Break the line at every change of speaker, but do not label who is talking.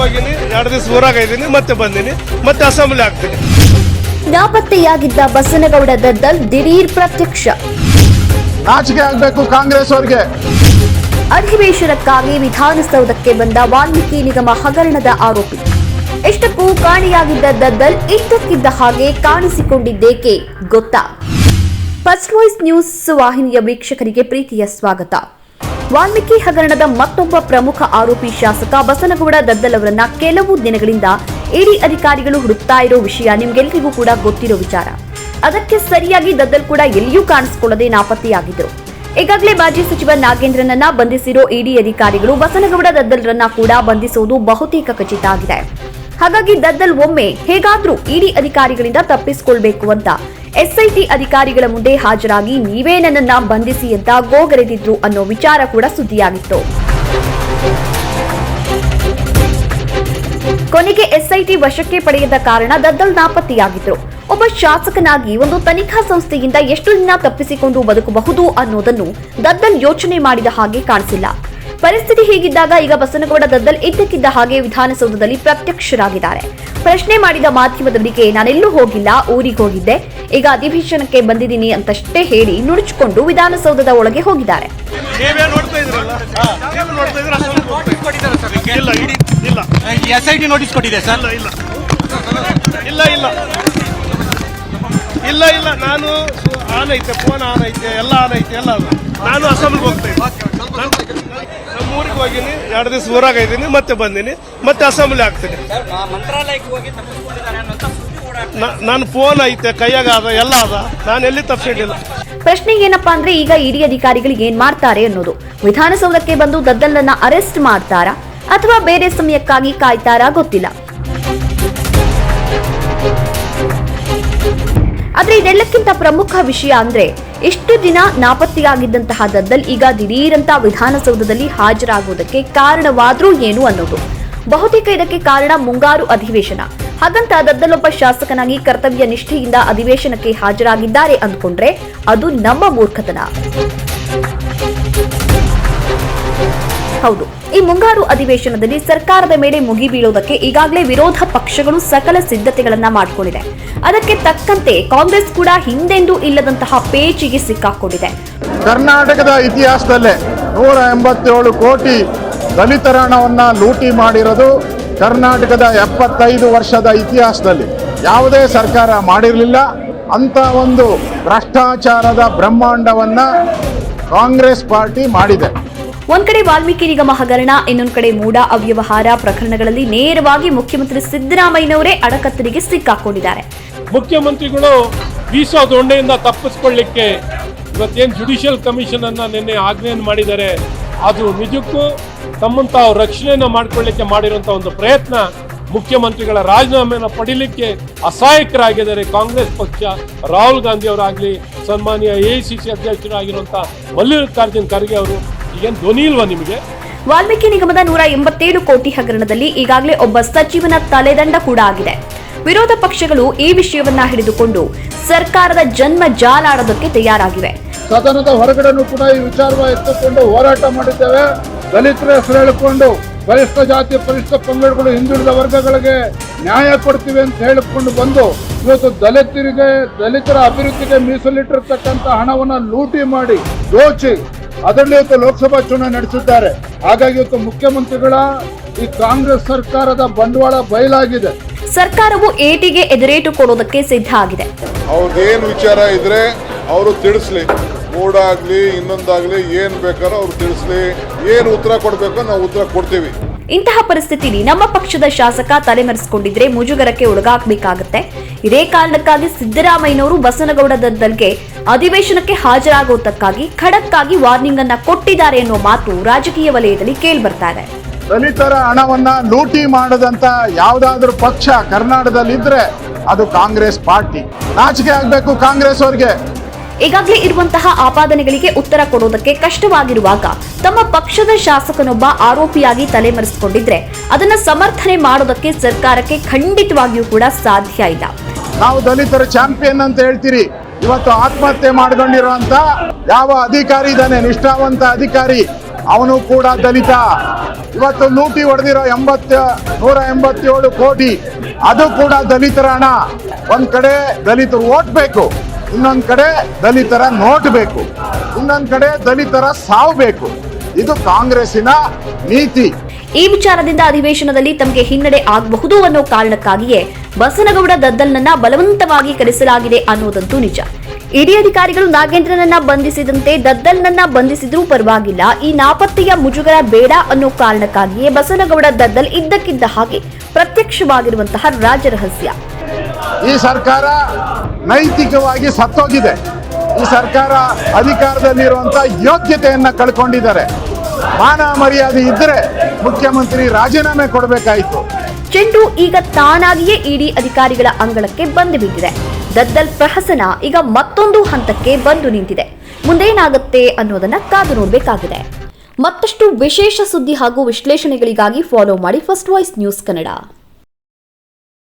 ಹೋಗಿನಿ ಎರಡು ದಿವಸ ಊರಾಗ ಇದ್ದೀನಿ ಮತ್ತೆ ಬಂದೀನಿ. ಮತ್ತೆ ಅಸೆಂಬ್ಲಿ ಆಗ್ತೀನಿ.
ನಾಪತ್ತೆಯಾಗಿದ್ದ ಬಸನಗೌಡ ದದ್ದಲ್ ದಿಢೀರ್ ಪ್ರತ್ಯಕ್ಷ.
ನಾಚಿಕೆ ಆಗ್ಬೇಕು ಕಾಂಗ್ರೆಸ್ ಅವರಿಗೆ.
ಅಧಿವೇಶನಕ್ಕಾಗಿ ವಿಧಾನಸೌಧಕ್ಕೆ ಬಂದ ವಾಲ್ಮೀಕಿ ನಿಗಮ ಹಗರಣದ ಆರೋಪಿ. ಎಷ್ಟಕ್ಕೂ ಕಾಣೆಯಾಗಿದ್ದ ದದ್ದಲ್ ಇಷ್ಟಕ್ಕಿದ್ದ ಹಾಗೆ ಕಾಣಿಸಿಕೊಂಡಿದ್ದೇಕೆ ಗೊತ್ತಾ? ಫಸ್ಟ್ ವಾಯ್ಸ್ ನ್ಯೂಸ್ ವಾಹಿನಿಯ ವೀಕ್ಷಕರಿಗೆ ಪ್ರೀತಿಯ ಸ್ವಾಗತ. ವಾಲ್ಮೀಕಿ ಹಗರಣದ ಮತ್ತೊಬ್ಬ ಪ್ರಮುಖ ಆರೋಪಿ ಶಾಸಕ ಬಸನಗೌಡ ದದ್ದಲ್ ಅವರನ್ನ ಕೆಲವು ದಿನಗಳಿಂದ ಇಡಿ ಅಧಿಕಾರಿಗಳು ಹುಡುಕ್ತಾ ಇರೋ ವಿಷಯ ನಿಮ್ಗೆಲ್ರಿಗೂ ಕೂಡ ಗೊತ್ತಿರೋ ವಿಚಾರ. ಅದಕ್ಕೆ ಸರಿಯಾಗಿ ದದ್ದಲ್ ಕೂಡ ಎಲ್ಲಿಯೂ ಕಾಣಿಸಿಕೊಳ್ಳದೆ ನಾಪತ್ತೆಯಾಗಿದ್ದರು. ಈಗಾಗಲೇ ಮಾಜಿ ಸಚಿವ ನಾಗೇಂದ್ರನನ್ನ ಬಂಧಿಸಿರೋ ಇಡಿ ಅಧಿಕಾರಿಗಳು ಬಸನಗೌಡ ದದ್ದಲ್ರನ್ನ ಕೂಡ ಬಂಧಿಸುವುದು ಬಹುತೇಕ ಖಚಿತ ಆಗಿದೆ. ಹಾಗಾಗಿ ದದ್ದಲ್ ಒಮ್ಮೆ ಹೇಗಾದ್ರೂ ಇಡಿ ಅಧಿಕಾರಿಗಳಿಂದ ತಪ್ಪಿಸಿಕೊಳ್ಬೇಕು ಅಂತ ಎಸ್ಐಟಿ ಅಧಿಕಾರಿಗಳ ಮುಂದೆ ಹಾಜರಾಗಿ ನೀವೇ ನನ್ನನ್ನ ಬಂಧಿಸಿ ಅಂತ ಗೋಗರೆದಿದ್ರು ಅನ್ನೋ ವಿಚಾರ ಕೂಡ ಸುದ್ದಿಯಾಗಿತ್ತು. ಕೊನೆಗೆ ಎಸ್ಐಟಿ ವಶಕ್ಕೆ ಪಡೆಯದ ಕಾರಣ ದದ್ದಲ್ ನಾಪತ್ತೆಯಾಗಿದ್ರು. ಒಬ್ಬ ಶಾಸಕನಾಗಿ ಒಂದು ತನಿಖಾ ಸಂಸ್ಥೆಯಿಂದ ಎಷ್ಟು ದಿನ ತಪ್ಪಿಸಿಕೊಂಡು ಬದುಕಬಹುದು ಅನ್ನೋದನ್ನು ದದ್ದಲ್ ಯೋಚನೆ ಮಾಡಿದ ಹಾಗೆ ಕಾಣಿಸಿಲ್ಲ. ಪರಿಸ್ಥಿತಿ ಹೀಗಿದ್ದಾಗ ಈಗ ಬಸನಗೌಡ ದದ್ದಲ್ ಇದ್ದಕ್ಕಿದ್ದ ಹಾಗೆ ವಿಧಾನಸೌಧದಲ್ಲಿ ಪ್ರತ್ಯಕ್ಷರಾಗಿದ್ದಾರೆ. ಪ್ರಶ್ನೆ ಮಾಡಿದ ಮಾಧ್ಯಮದವರಿಗೆ ನಾನೆಲ್ಲೂ ಹೋಗಿಲ್ಲ ಊರಿಗೆ ಹೋಗಿದ್ದೆ. ಈಗ ಅಧಿವೇಶನಕ್ಕೆ ಬಂದಿದ್ದೀನಿ ಅಂತಷ್ಟೇ ಹೇಳಿ ನುಣುಚಿಕೊಂಡು ವಿಧಾನಸೌಧದ ಒಳಗೆ ಹೋಗಿದ್ದಾರೆ.
ನೀವೇ ನೋಡ್ತಾ ಇದ್ರಲ್ಲ ನೀವು ನೋಡ್ತಾ ಇದ್ರೆ ಅಸೆಂಬ್ಲಿ ಹೋಗ್ತಾ ಇಲ್ಲ ಇಲ್ಲ.
ಎಸ್ ನೋಟಿಸ್ ಕೊಟ್ಟಿದೆ ಸರ್.
ಇಲ್ಲ ಇಲ್ಲ. ಇಲ್ಲ ಇಲ್ಲ. ಇಲ್ಲ ಇಲ್ಲ ನಾನು ಆನ್ ಐತೆ ಫೋನ್ ಆನ್ ಐತೆ ಎಲ್ಲ ಆನ್ ಐತೆ ಎಲ್ಲ ನಾನು ಅಸೆಂಬ್ಲಿಗೆ ಹೋಗ್ತಾ ಇದ್ದೀನಿ. ನಮ್ಮ ಊರಿಗೆ ಹೋಗಿನಿ ಎರಡು ದಿವಸ ಊರಾಗ ಇದ್ದೀನಿ ಮತ್ತೆ ಬಂದೀನಿ ಮತ್ತೆ ಅಸೆಂಬ್ಲಿ ಆಗ್ತೀನಿ.
ಮಂತ್ರಾಲಯಕ್ಕೆ ಹೋಗಿ
ನನ್ನ ಫೋನ್ ಐತೆ ಕೈಯಾಗ ಅದ ಎಲ್ಲ ಅದ ನಾನು ಎಲ್ಲಿ ತಪ್ಪಿಸಿಟ್ಟಿಲ್ಲ
ಪ್ರಶ್ನೆ ಏನಪ್ಪಾ ಅಂದ್ರೆ ಈಗ ಇಡಿ ಅಧಿಕಾರಿಗಳು ಏನ್ ಮಾಡ್ತಾರೆ ಅನ್ನೋದು. ವಿಧಾನಸೌಧಕ್ಕೆ ಬಂದು ದದ್ದಲ್ಲನ್ನ ಅರೆಸ್ಟ್ ಮಾಡ್ತಾರಾ ಅಥವಾ ಬೇರೆ ಸಮಯಕ್ಕಾಗಿ ಕಾಯ್ತಾರಾ ಗೊತ್ತಿಲ್ಲ. ಆದ್ರೆ ಇದೆಲ್ಲಕ್ಕಿಂತ ಪ್ರಮುಖ ವಿಷಯ ಅಂದ್ರೆ ಇಷ್ಟು ದಿನ ನಾಪತ್ತೆಯಾಗಿದ್ದಂತಹ ದದ್ದಲ್ ಈಗ ದಿಢೀರಂತ ವಿಧಾನಸೌಧದಲ್ಲಿ ಹಾಜರಾಗುವುದಕ್ಕೆ ಕಾರಣವಾದ್ರೂ ಏನು ಅನ್ನೋದು. ಬಹುತೇಕ ಇದಕ್ಕೆ ಕಾರಣ ಮುಂಗಾರು ಅಧಿವೇಶನ. ಹಾಗಂತ ದದ್ದಲೊಬ್ಬ ಶಾಸಕನಾಗಿ ಕರ್ತವ್ಯ ನಿಷ್ಠೆಯಿಂದ ಅಧಿವೇಶನಕ್ಕೆ ಹಾಜರಾಗಿದ್ದಾರೆ ಅಂದ್ಕೊಂಡ್ರೆ ಅದು ನಮ್ಮ ಮೂರ್ಖತನ. ಹೌದು. ಈ ಮುಂಗಾರು ಅಧಿವೇಶನದಲ್ಲಿ ಸರ್ಕಾರದ ಮೇಲೆ ಮುಗಿಬೀಳೋದಕ್ಕೆ ಈಗಾಗಲೇ ವಿರೋಧ ಪಕ್ಷಗಳು ಸಕಲ ಸಿದ್ಧತೆಗಳನ್ನ ಮಾಡಿಕೊಂಡಿದೆ. ಅದಕ್ಕೆ ತಕ್ಕಂತೆ ಕಾಂಗ್ರೆಸ್ ಕೂಡ ಹಿಂದೆಂದೂ ಇಲ್ಲದಂತಹ ಪೇಚಿಗೆ ಸಿಕ್ಕಾಕೊಂಡಿದೆ.
ಕರ್ನಾಟಕದ ಇತಿಹಾಸದಲ್ಲೇ ನೂರ ಎಂಬತ್ತೇಳು ಕೋಟಿ ದಲಿತರ ಹಣವನ್ನ ಲೂಟಿ ಮಾಡಿರೋದು ಕರ್ನಾಟಕದ ಎಪ್ಪತ್ತೈದು ವರ್ಷದ ಇತಿಹಾಸದಲ್ಲಿ. ಯಾವುದೇ ಸರ್ಕಾರ ಮಾಡಿರಲಿಲ್ಲ. ಅಂತ ಒಂದು ಭ್ರಷ್ಟಾಚಾರದ ಬ್ರಹ್ಮಾಂಡವನ್ನ ಕಾಂಗ್ರೆಸ್ ಪಾರ್ಟಿ ಮಾಡಿದೆ.
ಒಂದ್ ಕಡೆ ವಾಲ್ಮೀಕಿ ನಿಗಮ ಹಗರಣ, ಇನ್ನೊಂದು ಕಡೆ ಮೂಡ ಅವ್ಯವಹಾರ ಪ್ರಕರಣಗಳಲ್ಲಿ ನೇರವಾಗಿ ಮುಖ್ಯಮಂತ್ರಿ ಸಿದ್ದರಾಮಯ್ಯನವರೇ ಅಡಕತ್ತರಿಗೆ ಸಿಕ್ಕಾಕೊಂಡಿದ್ದಾರೆ.
ಮುಖ್ಯಮಂತ್ರಿಗಳು ವೀಸಾ ದೊಂಡೆಯಿಂದ ತಪ್ಪಿಸ್ಕೊಳ್ಳಿಕ್ಕೆ ಇವತ್ತೇನು ಜುಡಿಷಿಯಲ್ ಕಮಿಷನ್ ಅನ್ನ ನಿನ್ನೆ ಆಜ್ಞೆಯನ್ನು ಮಾಡಿದ್ದಾರೆ. ಅದು ನಿಜಕ್ಕೂ ತಮ್ಮಂತ ರಕ್ಷಣೆಯನ್ನು ಮಾಡ್ಕೊಳ್ಳಿಕ್ಕೆ ಮಾಡಿರುವಂತ ಒಂದು ಪ್ರಯತ್ನ ಮುಖ್ಯಮಂತ್ರಿಗಳ ರಾಜೀನಾಮೆಯನ್ನು ಪಡೀಲಿಕ್ಕೆ ಅಸಹಾಯಕರಾಗಿದ್ದಾರೆ ಕಾಂಗ್ರೆಸ್ ಪಕ್ಷ. ರಾಹುಲ್ ಗಾಂಧಿ ಅವರಾಗ್ಲಿ, ಸನ್ಮಾನ್ಯ ಎ ಸಿ ಸಿ ಅಧ್ಯಕ್ಷರಾಗಿರುವಂತ ಮಲ್ಲಿಕಾರ್ಜುನ್ ಖರ್ಗೆ ಅವರು ಈಗೇನು ಧ್ವನಿ ಇಲ್ವಾ ನಿಮಗೆ?
ವಾಲ್ಮೀಕಿ ನಿಗಮದ ನೂರ ಎಂಬತ್ತೇಳು ಕೋಟಿ ಹಗರಣದಲ್ಲಿ ಈಗಾಗಲೇ ಒಬ್ಬ ಸಚಿವನ ತಲೆದಂಡ ಕೂಡ ಆಗಿದೆ. ವಿರೋಧ ಪಕ್ಷಗಳು ಈ ವಿಷಯವನ್ನ ಹಿಡಿದುಕೊಂಡು ಸರ್ಕಾರದ ಜನ್ಮ ಜಾಲಾಡೋದಕ್ಕೆ ತಯಾರಾಗಿವೆ.
ಸದನದ ಹೊರಗಡೆನೂ ಕೂಡ ಈ ವಿಚಾರವ ಎತ್ತಿಕೊಂಡು ಹೋರಾಟ ಮಾಡಿದ್ದೇವೆ. ದಲಿತರ ಹೆಸರು ಹೇಳಿಕೊಂಡು ಪರಿಷ್ಠ ಜಾತಿ ಪರಿಷ್ಠ ಪಂಗಡಗಳು ಹಿಂದುಳಿದ ವರ್ಗಗಳಿಗೆ ನ್ಯಾಯ ಕೊಡ್ತೀವಿ ಅಂತ ಹೇಳಿಕೊಂಡು ಬಂದು ಇವತ್ತು ದಲಿತರಿಗೆ ದಲಿತರ ಅಭಿವೃದ್ಧಿಗೆ ಮೀಸಲಿಟ್ಟಿರ್ತಕ್ಕಂಥ ಹಣವನ್ನು ಲೂಟಿ ಮಾಡಿ ದೋಚಿ ಅದರಲ್ಲಿ ಇವತ್ತು ಲೋಕಸಭಾ ಚುನಾವಣೆ ನಡೆಸಿದ್ದಾರೆ. ಹಾಗಾಗಿ ಇವತ್ತು ಮುಖ್ಯಮಂತ್ರಿಗಳ ಈ ಕಾಂಗ್ರೆಸ್ ಸರ್ಕಾರದ ಬಂಡವಾಳ ಬಯಲಾಗಿದೆ.
ಸರ್ಕಾರವು ಏಟಿಗೆ ಎದುರೇಟು ಕೊಡೋದಕ್ಕೆ ಸಿದ್ಧ ಆಗಿದೆ.
ಅವ್ರದ್ದೇನು ವಿಚಾರ ಇದ್ರೆ ಅವರು ತಿಳಿಸ್ಲಿ. ಓಡಾಗ್ಲಿ ಇನ್ನೊಂದಾಗ್ಲಿ ಏನ್ ಬೇಕಾದ್ರೂ ಅವ್ರು ತಿಳಿಸ್ಲಿ. ಏನ್ ಉತ್ತರ ಕೊಡ್ಬೇಕೋ ನಾವು ಉತ್ತರ ಕೊಡ್ತೀವಿ.
ಇಂತಹ ಪರಿಸ್ಥಿತಿಲಿ ನಮ್ಮ ಪಕ್ಷದ ಶಾಸಕ ತಲೆಮರೆಸಿಕೊಂಡಿದ್ರೆ ಮುಜುಗರಕ್ಕೆ ಒಳಗಾಗಬೇಕಾಗತ್ತೆ. ಇದೇ ಕಾರಣಕ್ಕಾಗಿ ಸಿದ್ದರಾಮಯ್ಯನವರು ಬಸನಗೌಡ ದದ್ದಲ್ಗೆ ಅಧಿವೇಶನಕ್ಕೆ ಹಾಜರಾಗುವುದಕ್ಕಾಗಿ ಖಡಕ್ ಆಗಿ ವಾರ್ನಿಂಗ್ ಅನ್ನ ಕೊಟ್ಟಿದ್ದಾರೆ ಎನ್ನುವ ಮಾತು ರಾಜಕೀಯ ವಲಯದಲ್ಲಿ ಕೇಳ್ಬರ್ತಾ ಇದೆ.
ದಲಿತರ ಹಣವನ್ನ ಲೂಟಿ ಮಾಡದಂತ ಯಾವ್ದಾದ್ರು ಪಕ್ಷ ಕರ್ನಾಟಕದಲ್ಲಿ ಇದ್ರೆ ಅದು ಕಾಂಗ್ರೆಸ್ ಪಾರ್ಟಿ. ನಾಚಿಕೆ ಆಗ್ಬೇಕು ಕಾಂಗ್ರೆಸ್ ಅವರಿಗೆ.
ಈಗಾಗಲೇ ಇರುವಂತಹ ಆಪಾದನೆಗಳಿಗೆ ಉತ್ತರ ಕೊಡೋದಕ್ಕೆ ಕಷ್ಟವಾಗಿರುವಾಗ ತಮ್ಮ ಪಕ್ಷದ ಶಾಸಕನೊಬ್ಬ ಆರೋಪಿಯಾಗಿ ತಲೆಮರೆಸಿಕೊಂಡಿದ್ರೆ ಅದನ್ನ ಸಮರ್ಥನೆ ಮಾಡೋದಕ್ಕೆ ಸರ್ಕಾರಕ್ಕೆ ಖಂಡಿತವಾಗಿಯೂ ಕೂಡ ಸಾಧ್ಯ ಇಲ್ಲ.
ನಾವು ದಲಿತರ ಚಾಂಪಿಯನ್ ಅಂತ ಹೇಳ್ತೀರಿ. ಇವತ್ತು ಆತ್ಮಹತ್ಯೆ ಮಾಡ್ಕೊಂಡಿರುವಂತ ಯಾವ ಅಧಿಕಾರಿ ಇದ್ದಾನೆ? ನಿಷ್ಠಾವಂತ ಅಧಿಕಾರಿ. ಅವನು ಕೂಡ ದಲಿತ. ಇವತ್ತು ಲೂಟಿ ಹೊಡೆದಿರೋ ಎಂಬತ್ತ, ನೂರ ಎಂಬತ್ತೇಳು ಕೋಟಿ. ಅದು ಕೂಡ ದಲಿತರ ಹಣ. ಒಂದ್ ಕಡೆ ದಲಿತರು ಓಟ್ ಬೇಕು ಇನ್ನೊಂದ್ ಕಡೆ ದಲಿತರ ನೋಟ್ ಬೇಕು ಇನ್ನೊಂದ್ ಕಡೆ ದಲಿತರ ಸಾವು ಬೇಕು ಇದು ಕಾಂಗ್ರೆಸ್ಸಿನ ನೀತಿ.
ಈ ವಿಚಾರದಿಂದ ಅಧಿವೇಶನದಲ್ಲಿ ತಮಗೆ ಹಿನ್ನಡೆ ಆಗಬಹುದು ಅನ್ನೋ ಕಾರಣಕ್ಕಾಗಿಯೇ ಬಸನಗೌಡ ದದ್ದಲ್ನನ್ನ ಬಲವಂತವಾಗಿ ಕರೆಸಲಾಗಿದೆ ಅನ್ನೋದಂತೂ ನಿಜ. ಇಡಿ ಅಧಿಕಾರಿಗಳು ನಾಗೇಂದ್ರನನ್ನ ಬಂಧಿಸಿದಂತೆ ದದ್ದಲ್ನನ್ನ ಬಂಧಿಸಿದ್ರೂ ಪರವಾಗಿಲ್ಲ, ಈ ನಾಪತ್ತೆಯ ಮುಜುಗರ ಬೇಡ ಅನ್ನೋ ಕಾರಣಕ್ಕಾಗಿಯೇ ಬಸನಗೌಡ ದದ್ದಲ್ ಇದ್ದಕ್ಕಿದ್ದ ಹಾಗೆ ಪ್ರತ್ಯಕ್ಷವಾಗಿರುವಂತಹ ರಾಜರಹಸ್ಯ
ಈ ಸರ್ಕಾರ ನೈತಿಕವಾಗಿ ಸತ್ತೋಗಿದೆ. ಈ ಸರ್ಕಾರ ಅಧಿಕಾರದಲ್ಲಿರುವಂತ ಯೋಗ್ಯತೆಯನ್ನ ಕಳ್ಕೊಂಡಿದ್ದಾರೆ. ಮಾನ ಮರ್ಯಾದೆ ಇದ್ದರೆ ಮುಖ್ಯಮಂತ್ರಿ ರಾಜೀನಾಮೆ ಕೊಡಬೇಕಾಯಿತು.
ಚೆಂಡು ಈಗ ತಾನಾಗಿಯೇ ಇಡಿ ಅಧಿಕಾರಿಗಳ ಅಂಗಳಕ್ಕೆ ಬಂದು ಬಿದ್ದಿದೆ ದದ್ದಲ್ ಪ್ರಹಸನ ಈಗ ಮತ್ತೊಂದು ಹಂತಕ್ಕೆ ಬಂದು ನಿಂತಿದೆ. ಮುಂದೇನಾಗುತ್ತೆ ಅನ್ನೋದನ್ನ ಕಾದು ನೋಡಬೇಕಾಗಿದೆ. ಮತ್ತಷ್ಟು ವಿಶೇಷ ಸುದ್ದಿ ಹಾಗೂ ವಿಶ್ಲೇಷಣೆಗಳಿಗಾಗಿ ಫಾಲೋ ಮಾಡಿ ಫಸ್ಟ್ ವಾಯ್ಸ್ ನ್ಯೂಸ್ ಕನ್ನಡ